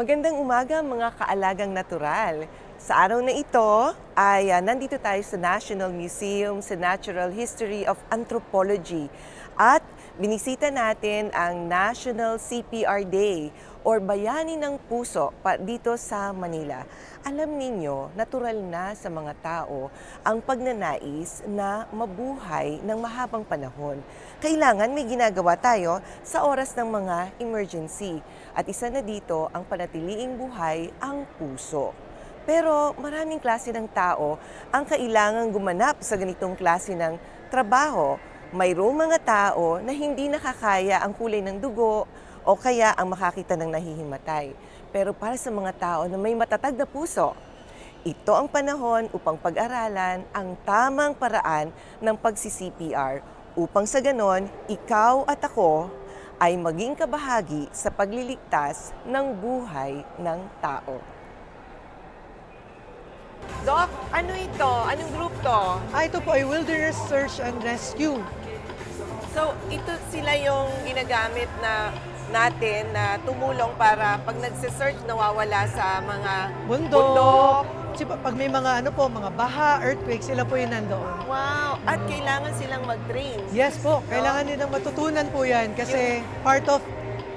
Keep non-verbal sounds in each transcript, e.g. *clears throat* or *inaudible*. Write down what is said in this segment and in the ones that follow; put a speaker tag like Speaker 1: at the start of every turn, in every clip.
Speaker 1: Magandang umaga mga kaalagang natural. Sa araw na ito ay ah, nandito tayo sa National Museum sa Natural History of Anthropology at binisita natin ang National CPR Day or Bayani ng Puso pa dito sa Manila. Alam ninyo, natural na sa mga tao ang pagnanais na mabuhay ng mahabang panahon. Kailangan may ginagawa tayo sa oras ng mga emergency. At isa na dito ang panatiliing buhay ang puso. Pero maraming klase ng tao ang kailangang gumanap sa ganitong klase ng trabaho. Mayroong mga tao na hindi nakakaya ang kulay ng dugo o kaya ang makakita ng nahihimatay. Pero para sa mga tao na may matatag na puso, ito ang panahon upang pag-aralan ang tamang paraan ng pagsi-CPR upang sa ganon, ikaw at ako ay maging kabahagi sa pagliligtas ng buhay ng tao. Doc, ano ito? Anong group to?
Speaker 2: Ah, ito po ay Wilderness Search and Rescue.
Speaker 1: So, ito sila yung ginagamit na natin na tumulong para pag nagsisearch nawawala sa mga
Speaker 2: Bundok.
Speaker 1: bundok.
Speaker 2: Kasi pa- pag may mga ano po, mga baha, earthquake, sila po yung nandoon.
Speaker 1: Wow! At kailangan silang mag-train.
Speaker 2: Yes po, kailangan nilang matutunan po yan kasi part of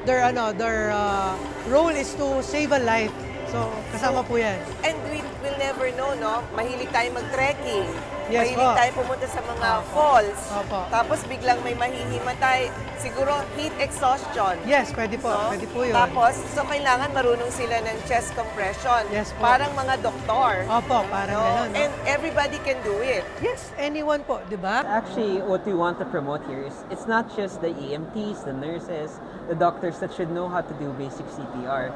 Speaker 2: their ano, their uh, role is to save a life. So, kasama po yan.
Speaker 1: And we will never know, no? Mahilig tayo mag-trekking.
Speaker 2: Yes
Speaker 1: Mahilig
Speaker 2: po.
Speaker 1: tayo pumunta sa mga falls.
Speaker 2: Opo.
Speaker 1: Tapos biglang may mahihimatay. Siguro heat exhaustion.
Speaker 2: Yes, pwede po,
Speaker 1: no?
Speaker 2: pwede po yun.
Speaker 1: Tapos, so kailangan marunong sila ng chest compression.
Speaker 2: Yes po.
Speaker 1: Parang mga doktor.
Speaker 2: Opo, parang
Speaker 1: no?
Speaker 2: gano'n. No?
Speaker 1: And everybody can do it.
Speaker 2: yes, anyone po, di ba?
Speaker 3: Actually, what we want to promote here is it's not just the EMTs, the nurses, the doctors that should know how to do basic CPR.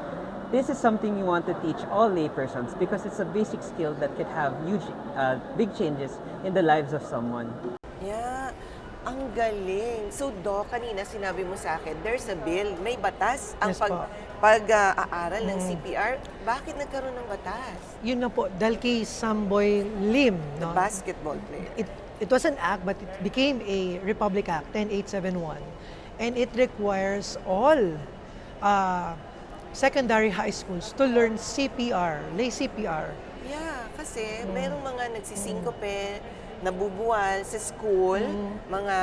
Speaker 3: This is something we want to teach all laypersons because it's a basic skill that could have huge, uh, big changes in the lives of someone.
Speaker 1: Yeah. Ang galing. So, Doc, kanina sinabi mo sa akin, there's a bill, may batas ang
Speaker 2: Yes
Speaker 1: pag.
Speaker 2: Mm.
Speaker 1: pag-aaral ng CPR. Bakit nagkaroon ng batas?
Speaker 2: Yun na po, dahil kay Samboy Lim, no?
Speaker 1: Basketball player.
Speaker 2: it, it was an act, but it became a Republic Act, 10871. And it requires all uh, secondary high schools to learn CPR, lay CPR.
Speaker 1: Yeah, kasi
Speaker 2: Mm.
Speaker 1: merong mga nagsisingkope, nabubuwal sa school,
Speaker 2: Mm.
Speaker 1: mga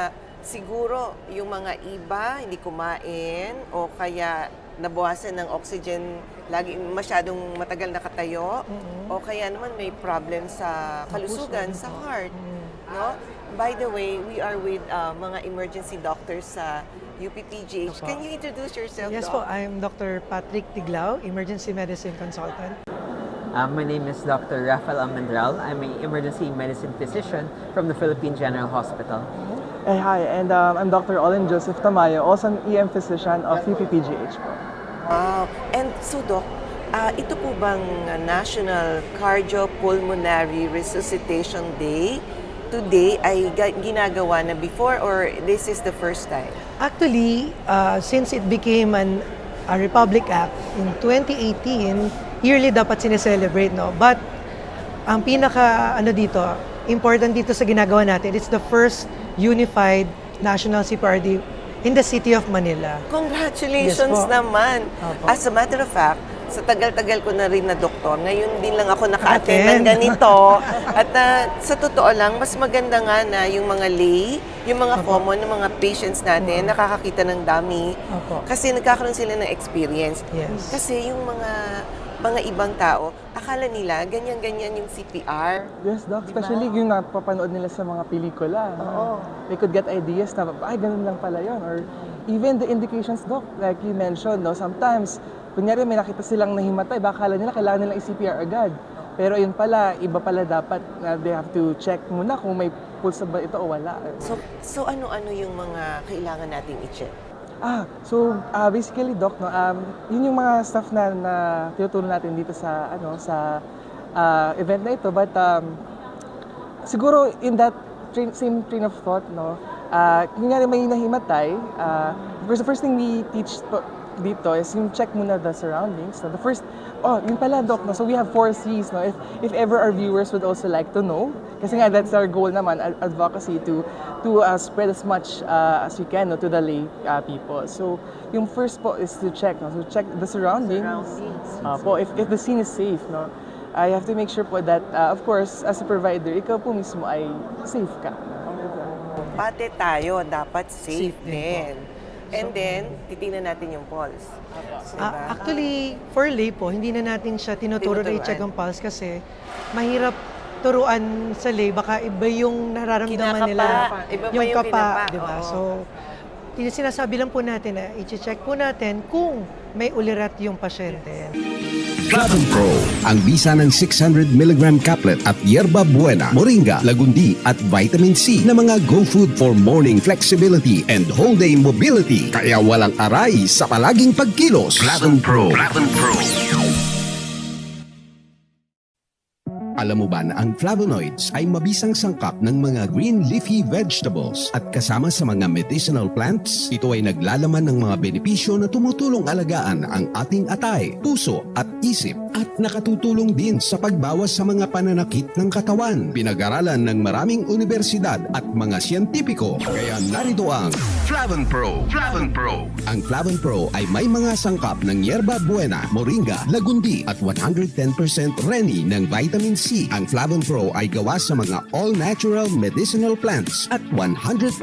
Speaker 1: siguro yung mga iba hindi kumain o kaya nabawasan ng oxygen, lagi masyadong matagal nakatayo o kaya naman may problem sa kalusugan, sa heart.
Speaker 2: Mm.
Speaker 1: No? By the way, we are with uh, mga emergency doctors sa UPPGH. Can you introduce yourself,
Speaker 2: Yes
Speaker 1: Doc?
Speaker 2: po, I'm Dr. Patrick Tiglao, Emergency Medicine Consultant.
Speaker 3: Uh, my name is Dr. Rafael Almendral. I'm an emergency medicine physician from the Philippine General Hospital.
Speaker 4: Hey, hi, and um, I'm Dr. Olin Joseph Tamayo, also an EM physician of UPPGH po.
Speaker 1: Wow. And so, Doc, ah, ito po bang ah, National Cardiopulmonary Resuscitation Day today ay ga- ginagawa na before or this is the first time?
Speaker 2: Actually, uh, since it became an, a Republic Act in 2018, yearly dapat sineselebrate, no? But ang pinaka, ano dito, important dito sa ginagawa natin, it's the first unified national CPRD in the city of Manila.
Speaker 1: Congratulations
Speaker 2: Yes po.
Speaker 1: naman.
Speaker 2: Opo.
Speaker 1: As a matter of fact, sa tagal-tagal ko na rin na doktor, ngayon din lang ako naka-attend ng ganito. *laughs* At ah, sa totoo lang, mas maganda nga na yung mga lay, yung mga common, yung mga patients natin, nakakakita ng dami.
Speaker 2: Opo.
Speaker 1: Kasi nagkakaroon sila ng experience.
Speaker 2: Yes.
Speaker 1: Kasi yung mga mga ibang tao, akala nila ganyan-ganyan yung CPR.
Speaker 4: Yes, Doc. Especially yung napapanood nila sa mga pelikula.
Speaker 1: Oo.
Speaker 4: They could get ideas na, ay, ganun lang pala yun. Or even the indications, Doc, like you mentioned, no, sometimes, kunyari may nakita silang nahimatay, baka akala nila kailangan nilang i-CPR agad. Pero yun pala, iba pala dapat na they have to check muna kung may pulse ba ito o wala.
Speaker 1: So, so ano-ano yung mga kailangan nating i-check?
Speaker 4: Ah, so ah, basically doc, no, um, yun yung mga stuff na, na tinuturo natin dito sa ano sa ah, event na ito. But um, siguro in that train, same train of thought, no, ah kunyari may nahimatay, ah, first, the first thing we teach dito is yung check muna the surroundings. No? The first, oh, yun pala, Doc, no? so we have four C's. No? If, if ever our viewers would also like to know, kasi nga that's our goal naman, ad- advocacy, to to uh, spread as much uh, as we can no, to the lay uh, people. So yung first po is to check, no? so check the surroundings.
Speaker 1: Surroundings.
Speaker 4: Uh, po, if, if the scene is safe, no? I have to make sure po that, uh, of course, as a provider, ikaw po mismo ay safe ka.
Speaker 1: Pati tayo, dapat safe,
Speaker 2: Safe din
Speaker 1: din. And then, titingnan natin yung pulse. Diba?
Speaker 2: Ah, actually, for lay po, hindi na natin siya tinuturo na
Speaker 1: Tinuturuan.
Speaker 2: i-check ang pulse kasi mahirap turuan sa lay. Baka iba yung nararamdaman
Speaker 1: Kinakapa.
Speaker 2: nila.
Speaker 1: Iba pa yung kinapa,
Speaker 2: di ba?
Speaker 1: oo.
Speaker 2: So, tin- sinasabi lang po natin na i-check po natin kung may ulirat yung pasyente.
Speaker 5: Flavon Pro, ang bisa ng 600mg caplet at yerba buena, moringa, lagundi at vitamin C na mga go food for morning flexibility and whole day mobility. Kaya walang aray sa palaging pagkilos. Flavon Pro. Flavon Pro. Alam mo ba na ang flavonoids ay mabisang sangkap ng mga green leafy vegetables at kasama sa mga medicinal plants? Ito ay naglalaman ng mga benepisyo na tumutulong alagaan ang ating atay, puso at isip at nakatutulong din sa pagbawas sa mga pananakit ng katawan. Pinag-aralan ng maraming universidad at mga siyentipiko. Kaya narito ang Flavon Pro. Flavon Pro. Ang Flavon Pro ay may mga sangkap ng yerba buena, moringa, lagundi at 110% reni ng vitamin C. Ang Flavon Pro ay gawa sa mga all-natural medicinal plants at 100%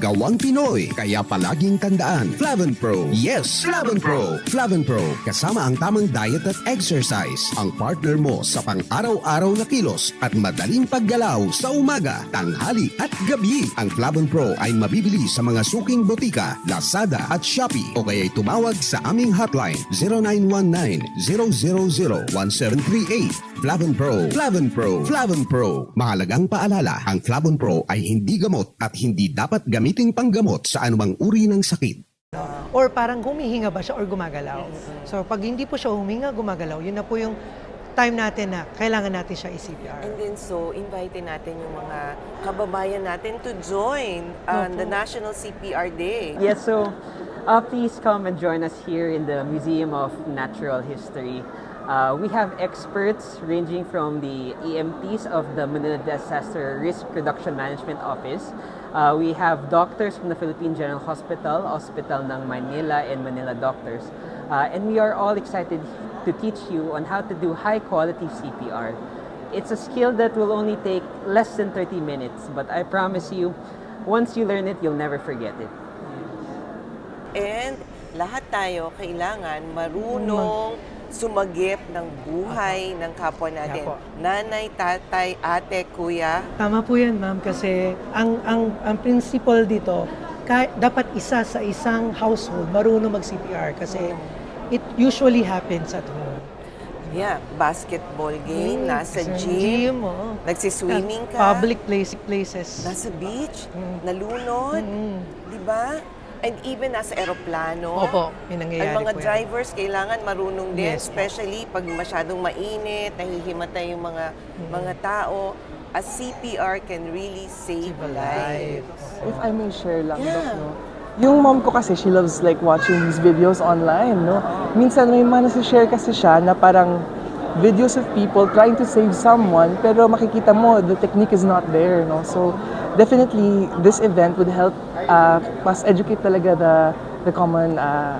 Speaker 5: gawang Pinoy. Kaya palaging tandaan, Flavon Pro. Yes, Flavon Pro. Flavon Pro, kasama ang tamang diet at exercise. Ang partner mo sa pang-araw-araw na kilos at madaling paggalaw sa umaga, tanghali at gabi. Ang Flavon Pro ay mabibili sa mga suking botika, Lazada at Shopee o kaya'y tumawag sa aming hotline 0919-000-1738. Flavon Pro, Flavon Pro, Flavon Pro. Mahalagang paalala, ang Flavon Pro ay hindi gamot at hindi dapat gamiting panggamot sa anumang uri ng sakit.
Speaker 2: Or parang humihinga ba siya or gumagalaw. So, pag hindi po siya huminga, gumagalaw, yun na po yung time natin na kailangan natin siya i-CPR.
Speaker 1: And then so, invite natin yung mga kababayan natin to join on the National CPR Day.
Speaker 3: Yes, so uh, please come and join us here in the Museum of Natural History. Uh, we have experts ranging from the EMTs of the Manila Disaster Risk Reduction Management Office. Uh, we have doctors from the Philippine General Hospital, Hospital ng Manila and Manila Doctors. Uh, and we are all excited to teach you on how to do high quality CPR. It's a skill that will only take less than 30 minutes, but I promise you, once you learn it, you'll never forget it.
Speaker 1: And lahat tayo kailangan marunong sumagip ng buhay ng kapwa natin.
Speaker 2: Yeah po.
Speaker 1: Nanay, tatay, ate, kuya.
Speaker 2: Tama po yan, ma'am, kasi ang, ang, ang principle dito, ka, dapat isa sa isang household marunong mag-CPR kasi it usually happens at home.
Speaker 1: Yeah, basketball game, nasa
Speaker 2: Sa
Speaker 1: gym,
Speaker 2: oo.
Speaker 1: nagsiswimming ka,
Speaker 2: Public place, places.
Speaker 1: nasa beach,
Speaker 2: Mm.
Speaker 1: nalunod,
Speaker 2: Mm.
Speaker 1: di ba? And even nasa eroplano.
Speaker 2: Opo, may nangyayari
Speaker 1: Ang mga
Speaker 2: po yan.
Speaker 1: drivers kailangan marunong din,
Speaker 2: Yes po.
Speaker 1: especially pag masyadong mainit, nahihimatay yung mga mga tao. A CPR can really save,
Speaker 2: Save a
Speaker 1: lives.
Speaker 2: life.
Speaker 4: If I may share lang,
Speaker 1: Yeah.
Speaker 4: Doc, no? Yung mom ko kasi, she loves like watching these videos online, no? Minsan may mga nasi-share kasi siya na parang videos of people trying to save someone, pero makikita mo, the technique is not there, no? So, definitely, this event would help uh, mas educate talaga the, the common uh,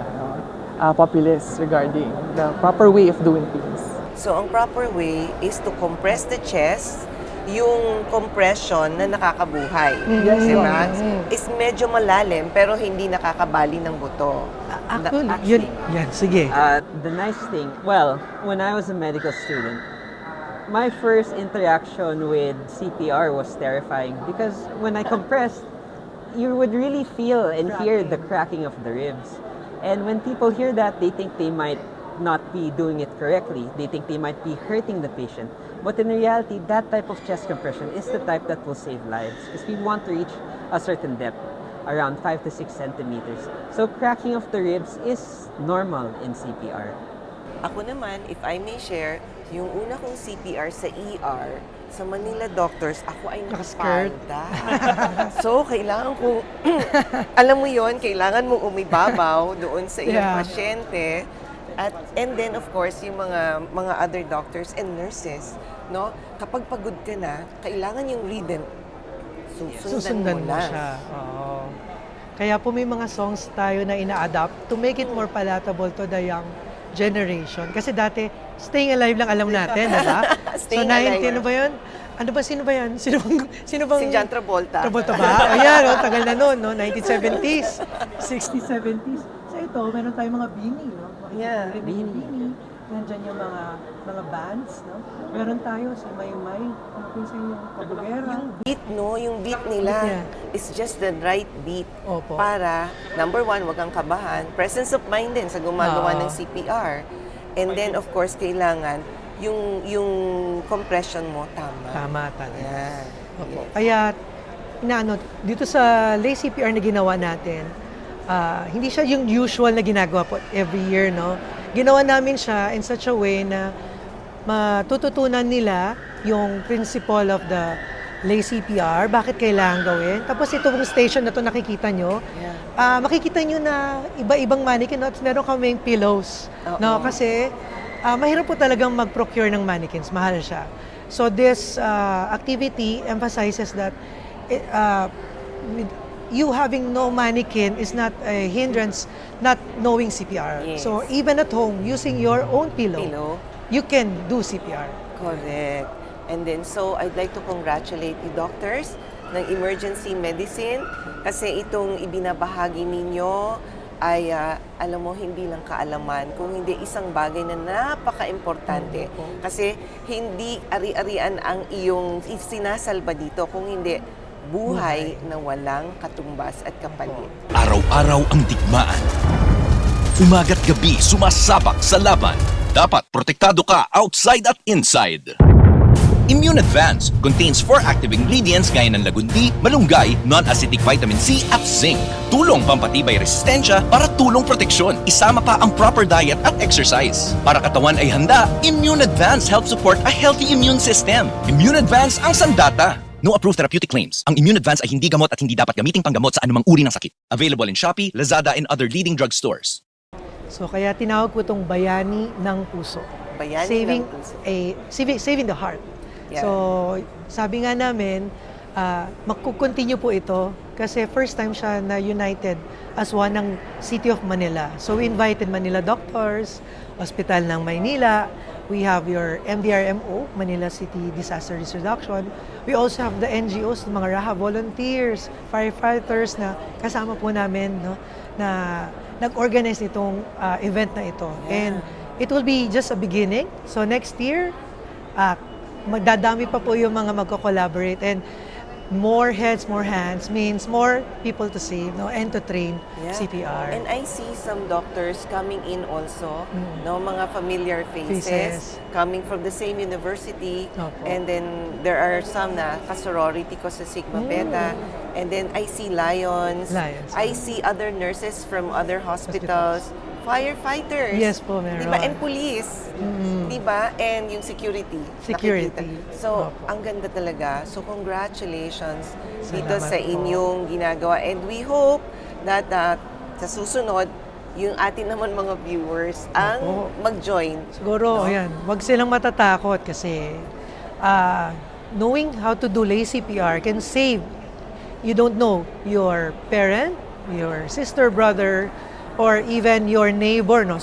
Speaker 4: uh, populace regarding the proper way of doing things.
Speaker 1: So, ang proper way is to compress the chest, yung compression na nakakabuhay.
Speaker 4: Yes,
Speaker 1: Di
Speaker 4: ma'am.
Speaker 1: ba? Is medyo malalim pero hindi nakakabali ng buto.
Speaker 2: Actually, yun, yan, sige.
Speaker 3: Uh, the nice thing, well, when I was a medical student, my first interaction with CPR was terrifying because when I *laughs* compressed, you would really feel and hear the cracking of the ribs. And when people hear that, they think they might not be doing it correctly. They think they might be hurting the patient. But in reality, that type of chest compression is the type that will save lives because we want to reach a certain depth, around 5 to 6 centimeters. So cracking of the ribs is normal in CPR.
Speaker 1: Ako naman, if I may share, yung una kong CPR sa ER, sa Manila Doctors, ako ay nakapalda. *laughs* so, kailangan ko, *clears throat* alam mo yon kailangan mong umibabaw doon sa iyong
Speaker 2: Yeah.
Speaker 1: pasyente. At, and then, of course, yung mga mga other doctors and nurses, no? Kapag pagod ka na, kailangan yung rhythm. Susundan,
Speaker 2: Susundan
Speaker 1: mo
Speaker 2: mo siya. Oo. Kaya po may mga songs tayo na ina-adapt to make it more palatable to the young generation. Kasi dati, staying alive lang alam natin, di ba? *laughs* so,
Speaker 1: Staying
Speaker 2: 19,
Speaker 1: alive.
Speaker 2: ano ba yun? Ano ba, sino ba yan? *laughs* Sino bang, sino bang...
Speaker 1: Si John Travolta.
Speaker 2: Travolta ba? Ayan, oh, tagal na noon, no? 1970s, 60s, 70s. So ito, meron tayong mga bini, no? Makikita
Speaker 1: Yeah,
Speaker 2: yung bini. Nandyan yung mga mga bands, no? Meron tayo si Maymay, ano po sa yung kabugera.
Speaker 1: Yung beat, no? Yung beat nila
Speaker 2: Yeah.
Speaker 1: is just the right beat
Speaker 2: Opo.
Speaker 1: para, number one, wag kang kabahan. Presence of mind din sa gumagawa
Speaker 2: Oo.
Speaker 1: ng CPR. And then, of course, kailangan yung yung compression mo tama.
Speaker 2: Tama talaga.
Speaker 1: Yan.
Speaker 2: Opo. Kaya, inaano, dito sa lay CPR na ginawa natin, ah, hindi siya yung usual na ginagawa po every year, no? Ginawa namin siya in such a way na matututunan nila yung principle of the lay CPR, bakit kailangan gawin. Tapos itong station na to nakikita nyo,
Speaker 1: Yeah.
Speaker 2: ah, makikita nyo na iba-ibang mannequin? At meron kaming pillows.
Speaker 1: Oo.
Speaker 2: No? Kasi ah, mahirap po talagang mag-procure ng mannequins, mahal siya. So this ah, activity emphasizes that with you having no mannequin is not a hindrance not knowing CPR.
Speaker 1: Yes.
Speaker 2: So even at home, using your own pillow,
Speaker 1: Pillow.
Speaker 2: you can do CPR.
Speaker 1: Correct. And then, so I'd like to congratulate you doctors ng emergency medicine kasi itong ibinabahagi ninyo ay, ah, alam mo, hindi lang kaalaman, kung hindi isang bagay na napaka-importante. Kasi hindi ari-arian ang iyong sinasalba dito, kung hindi buhay na walang katumbas at kapalit.
Speaker 6: Araw-araw ang digmaan. Umaga't gabi sumasabak sa laban. Dapat protektado ka outside at inside. Immune Advance contains four active ingredients gaya ng lagundi, malunggay, non-acidic vitamin C at zinc. Tulong pampatibay resistensya para tulong proteksyon. Isama pa ang proper diet at exercise. Para katawan ay handa, Immune Advance helps support a healthy immune system. Immune Advance ang sandata. No approved therapeutic claims. Ang Immune Advance ay hindi gamot at hindi dapat gamiting panggamot sa anumang uri ng sakit. Available in Shopee, Lazada, and other leading drug stores.
Speaker 2: So kaya tinawag ko itong bayani ng puso.
Speaker 1: Bayani
Speaker 2: saving
Speaker 1: ng puso.
Speaker 2: a saving, saving the heart.
Speaker 1: Yeah.
Speaker 2: So sabi nga namin, uh, magkukontinue po ito kasi first time siya na united as one ng City of Manila. So we invited Manila doctors, Hospital ng Maynila, we have your MDRMO, Manila City Disaster Risk Reduction. We also have the NGOs, mga RAHA volunteers, firefighters na kasama po namin no, na nag-organize nitong uh, event na ito. And it will be just a beginning. So next year, uh, magdadami pa po yung mga magko-collaborate and more heads, more hands means more people to save no, and to train
Speaker 1: Yeah.
Speaker 2: CPR.
Speaker 1: And I see some doctors coming in also, no, mga familiar faces,
Speaker 2: Faces.
Speaker 1: coming from the same university.
Speaker 2: Opo.
Speaker 1: And then there are some na kasorority ko sa Sigma Beta. And then I see lions.
Speaker 2: Lions.
Speaker 1: I see other nurses from other hospitals. Firefighters.
Speaker 2: Yes po, meron.
Speaker 1: Di ba? And police. Di ba? And yung security.
Speaker 2: Security.
Speaker 1: nakikita. So,
Speaker 2: Opo.
Speaker 1: ang ganda talaga. So, congratulations dito
Speaker 2: Salamat
Speaker 1: sa
Speaker 2: po.
Speaker 1: inyong ginagawa. And we hope that uh, sa susunod, yung atin naman mga viewers ang
Speaker 2: Opo.
Speaker 1: mag-join.
Speaker 2: Siguro,
Speaker 1: No?
Speaker 2: ayan, wag silang matatakot kasi ah, knowing how to do lay CPR can save, you don't know, your parent, your sister, brother, or even your neighbor. No?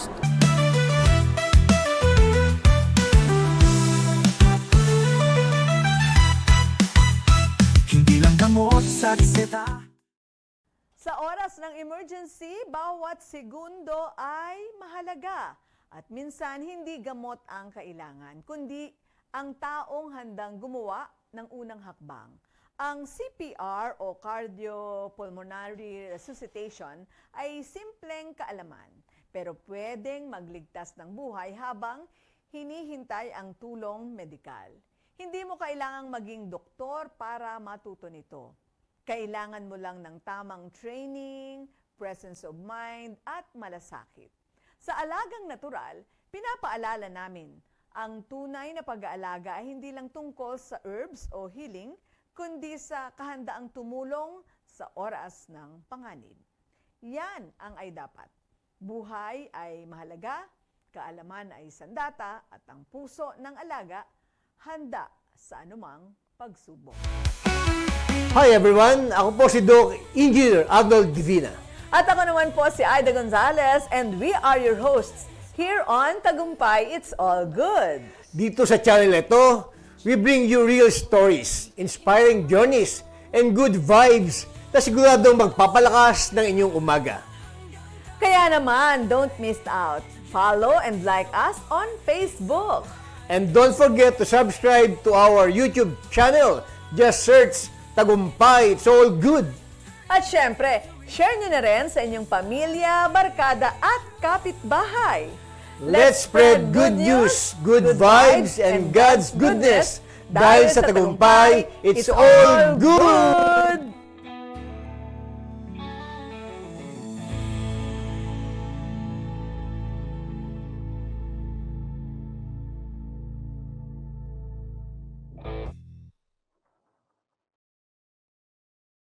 Speaker 7: Hindi lang gamot sa seta.
Speaker 8: Sa oras ng emergency, bawat segundo ay mahalaga. At minsan, hindi gamot ang kailangan, kundi ang taong handang gumawa ng unang hakbang. Ang CPR o cardiopulmonary resuscitation ay simpleng kaalaman, pero pwedeng magligtas ng buhay habang hinihintay ang tulong medikal. Hindi mo kailangang maging doktor para matuto nito. Kailangan mo lang ng tamang training, presence of mind, at malasakit. Sa alagang natural, pinapaalala namin, ang tunay na pag-aalaga ay hindi lang tungkol sa herbs o healing, kundi sa kahandaang tumulong sa oras ng panganib. Yan ang ay dapat. Buhay ay mahalaga, kaalaman ay sandata, at ang puso ng alaga handa sa anumang pagsubok.
Speaker 9: Hi everyone, ako po si Doc Engineer Arnold Divina.
Speaker 8: At ako naman po si Aida Gonzalez and we are your hosts here on Tagumpay It's All Good.
Speaker 9: Dito sa channel ito, we bring you real stories, inspiring journeys, and good vibes na siguradong magpapalakas ng inyong umaga.
Speaker 8: Kaya naman, don't miss out. Follow and like us on Facebook.
Speaker 9: And don't forget to subscribe to our YouTube channel. Just search Tagumpay, It's All Good.
Speaker 8: At syempre, share nyo na rin sa inyong pamilya, barkada at kapitbahay.
Speaker 9: Let's spread good news, good vibes, and God's goodness. Dahil sa Tagumpay, it's all good!